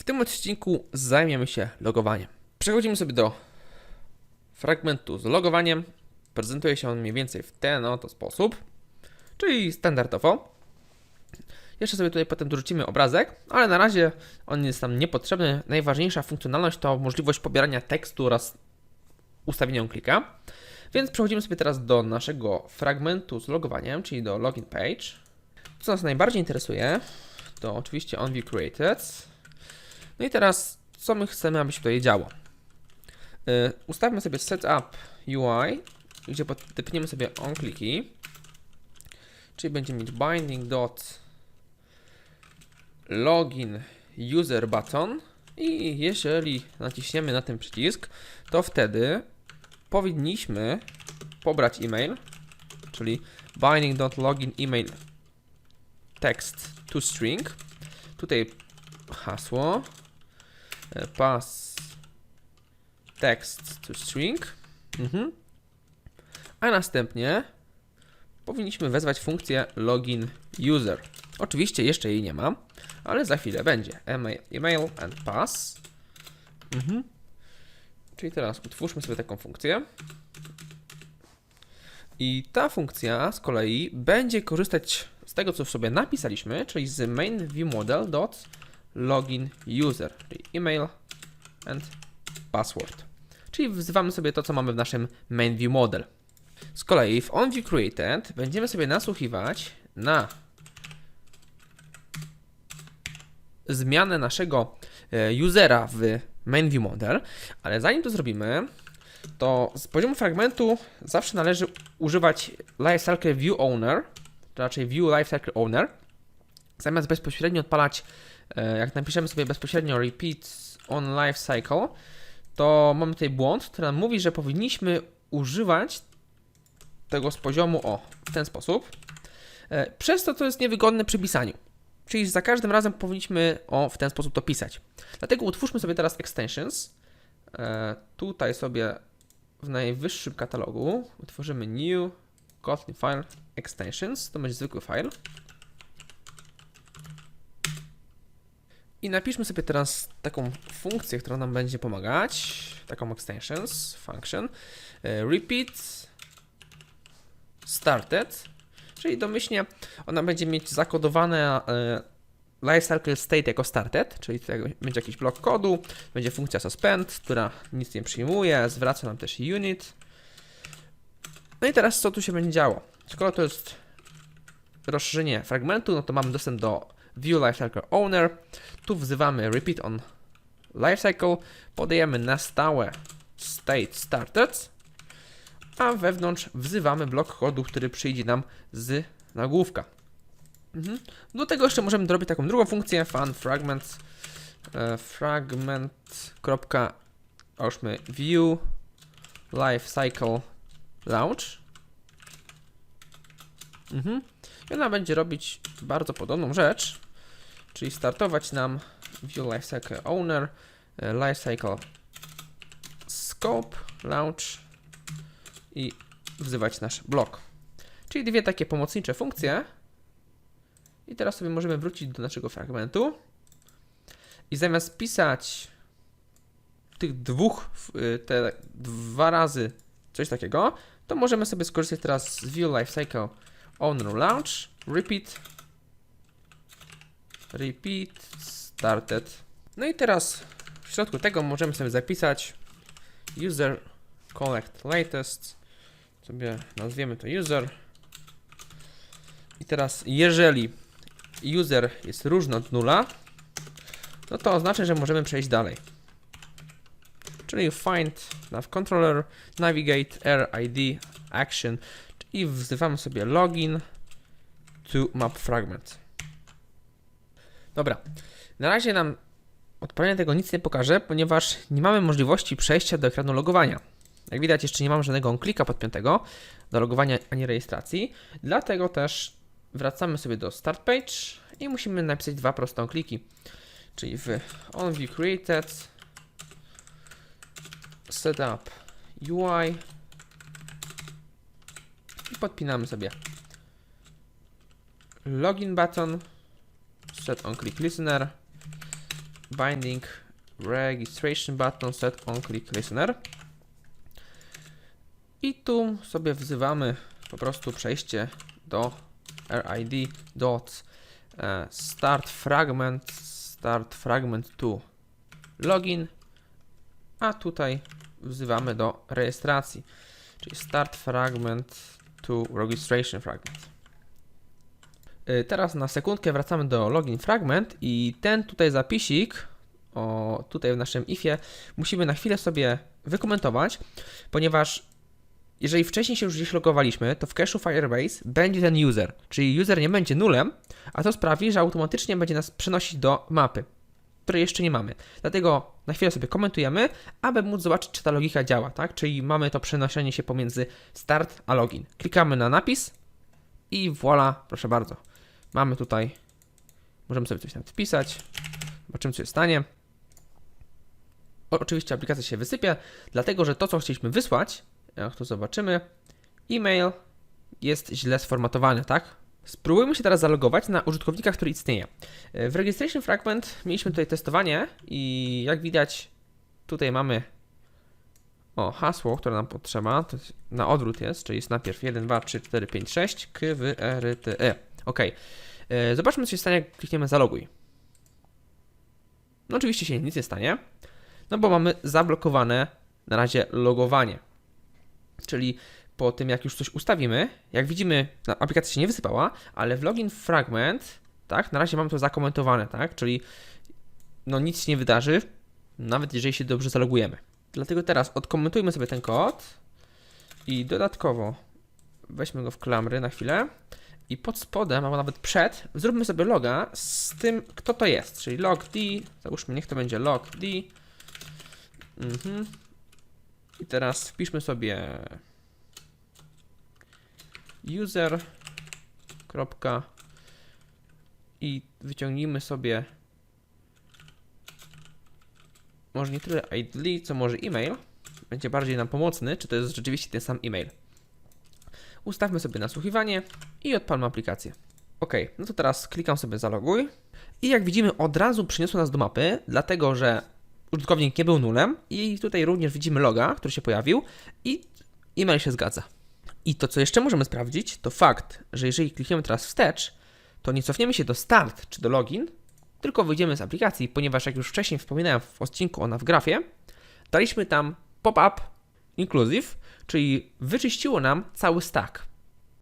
W tym odcinku zajmiemy się logowaniem. Przechodzimy sobie do fragmentu z logowaniem. Prezentuje się on mniej więcej w ten oto sposób, czyli standardowo. Jeszcze sobie tutaj potem dorzucimy obrazek, ale na razie on jest nam niepotrzebny. Najważniejsza funkcjonalność to możliwość pobierania tekstu oraz ustawienia klika. Więc przechodzimy sobie teraz do naszego fragmentu z logowaniem, czyli do login page. Co nas najbardziej interesuje, to oczywiście onView created. No i teraz, co my chcemy, aby się tutaj działo? Yy, ustawmy sobie setup UI, gdzie podepniemy sobie onCliki, czyli będziemy mieć binding dot login user button i jeżeli naciśniemy na ten przycisk, to wtedy powinniśmy pobrać e-mail, czyli binding.login email text to string. Tutaj hasło pass text to string. Mhm. A następnie powinniśmy wezwać funkcję login user. Oczywiście jeszcze jej nie ma, ale za chwilę będzie email, email and pass. Mhm. Czyli teraz utwórzmy sobie taką funkcję. I ta funkcja z kolei będzie korzystać z tego, co sobie napisaliśmy, czyli z main view model dot login user, czyli email and password. Czyli wzywamy sobie to, co mamy w naszym main view model. Z kolei w onView created będziemy sobie nasłuchiwać na zmianę naszego e, usera w main view model, ale zanim to zrobimy, to z poziomu fragmentu zawsze należy używać lifecycle view owner, to raczej view lifecycle owner, zamiast bezpośrednio odpalać, e, jak napiszemy sobie bezpośrednio repeat on lifecycle, to mamy tutaj błąd, który nam mówi, że powinniśmy używać tego z poziomu o w ten sposób. E, Przez to to jest niewygodne przy pisaniu. Czyli za każdym razem powinniśmy o w ten sposób to pisać. Dlatego utwórzmy sobie teraz extensions. E, tutaj sobie w najwyższym katalogu utworzymy new Kotlin file extensions. To będzie zwykły file. I napiszmy sobie teraz taką funkcję, która nam będzie pomagać. Taką extensions function. E, repeat started. Czyli domyślnie ona będzie mieć zakodowane e, lifecycle state jako started, czyli będzie jakiś blok kodu, będzie funkcja suspend, która nic nie przyjmuje, zwraca nam też unit. No i teraz co tu się będzie działo? Skoro to jest rozszerzenie fragmentu, no to mamy dostęp do view lifecycle owner. Tu wzywamy repeat on lifecycle, podajemy na stałe state started, a wewnątrz wzywamy blok kodu, który przyjdzie nam z nagłówka. Mhm. Do tego jeszcze możemy dorobić taką drugą funkcję, fun fragment, e, fragment, kropka, załóżmy view, life cycle, launch. Mhm. I ona będzie robić bardzo podobną rzecz, czyli startować nam view lifecycle owner, e, lifecycle scope, launch i wzywać nasz blok. Czyli dwie takie pomocnicze funkcje. I teraz sobie możemy wrócić do naszego fragmentu. I zamiast pisać tych dwóch, y, te dwa razy coś takiego, to możemy sobie skorzystać teraz z View Lifecycle Owner Launch, Repeat, Repeat, Started. No i teraz w środku tego możemy sobie zapisać User Collect Latest. Sobie nazwiemy to User. I teraz, jeżeli user jest różny od nula, no to oznacza, że możemy przejść dalej. Czyli find nav controller, navigate, RID, action i wzywamy sobie login to map fragment. Dobra, na razie nam odpalenie tego nic nie pokaże, ponieważ nie mamy możliwości przejścia do ekranu logowania. Jak widać, jeszcze nie mamy żadnego klika podpiętego do logowania ani rejestracji, dlatego też wracamy sobie do Start Page i musimy napisać dwa proste kliki, czyli w onView created setup UI i podpinamy sobie login button set on click listener binding registration button set on click listener. I tu sobie wzywamy po prostu przejście do RID dot e, start fragment start fragment to login, a tutaj wzywamy do rejestracji, czyli start fragment to registration fragment. Y, Teraz na sekundkę wracamy do login fragment i ten tutaj zapisik, o, tutaj w naszym ifie, musimy na chwilę sobie wykomentować, ponieważ jeżeli wcześniej się już gdzieś logowaliśmy, to w cache'u Firebase będzie ten user, czyli user nie będzie nulem, a to sprawi, że automatycznie będzie nas przenosić do mapy, której jeszcze nie mamy. Dlatego na chwilę sobie komentujemy, aby móc zobaczyć, czy ta logika działa, tak? Czyli mamy to przenoszenie się pomiędzy start a login. Klikamy na napis i voilà, proszę bardzo. Mamy tutaj, możemy sobie coś tam wpisać, zobaczymy, co się stanie. Oczywiście aplikacja się wysypie, dlatego że to, co chcieliśmy wysłać, jak tu zobaczymy, e-mail jest źle sformatowany, tak? Spróbujmy się teraz zalogować na użytkownika, który istnieje. W Registration Fragment mieliśmy tutaj testowanie i jak widać tutaj mamy o, hasło, które nam potrzeba, to na odwrót jest, czyli jest najpierw 1, 2, 3, 4, 5, 6, k, w, r, t, e. Ok. E, Zobaczmy, co się stanie, jak klikniemy zaloguj. No oczywiście się nic nie stanie, no bo mamy zablokowane na razie logowanie. Czyli po tym, jak już coś ustawimy, jak widzimy, na- aplikacja się nie wysypała, ale w login fragment, tak, na razie mamy to zakomentowane, tak, czyli no nic się nie wydarzy, nawet jeżeli się dobrze zalogujemy. Dlatego teraz odkomentujmy sobie ten kod i dodatkowo weźmy go w klamry na chwilę i pod spodem, albo nawet przed, zróbmy sobie loga z tym, kto to jest, czyli log d, załóżmy, niech to będzie log d. Mhm. I teraz wpiszmy sobie user. Kropka. I wyciągnijmy sobie może nie tyle ID, co może e-mail. Będzie bardziej nam pomocny, czy to jest rzeczywiście ten sam e-mail. Ustawmy sobie nasłuchiwanie i odpalmy aplikację. Ok, no to teraz klikam sobie zaloguj. I jak widzimy, od razu przyniosło nas do mapy, dlatego że użytkownik nie był nulem i tutaj również widzimy loga, który się pojawił i e-mail się zgadza. I to, co jeszcze możemy sprawdzić, to fakt, że jeżeli klikniemy teraz wstecz, to nie cofniemy się do start czy do login, tylko wyjdziemy z aplikacji, ponieważ jak już wcześniej wspominałem w odcinku o Navgraphie, daliśmy tam pop-up inclusive, czyli wyczyściło nam cały stack.